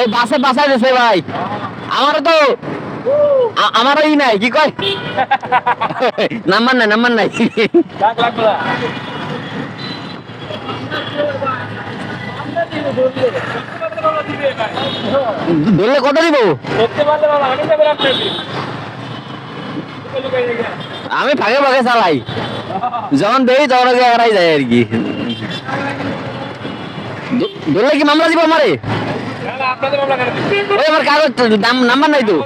এই বাসে বাসা দিছে ভাই। আমার তো আমারও ই নাই, কি কয়? নাম্বার নাই নাম্বার নাই। দিবে ধরলে কত দিব আমি ফাঁকে ফাঁকে চালাই যখন দেই তখন এড়াই যায় আর কি ধরলে কি মামলা দিব আমারে ওই আমার কাগজ নাম্বার নাই তো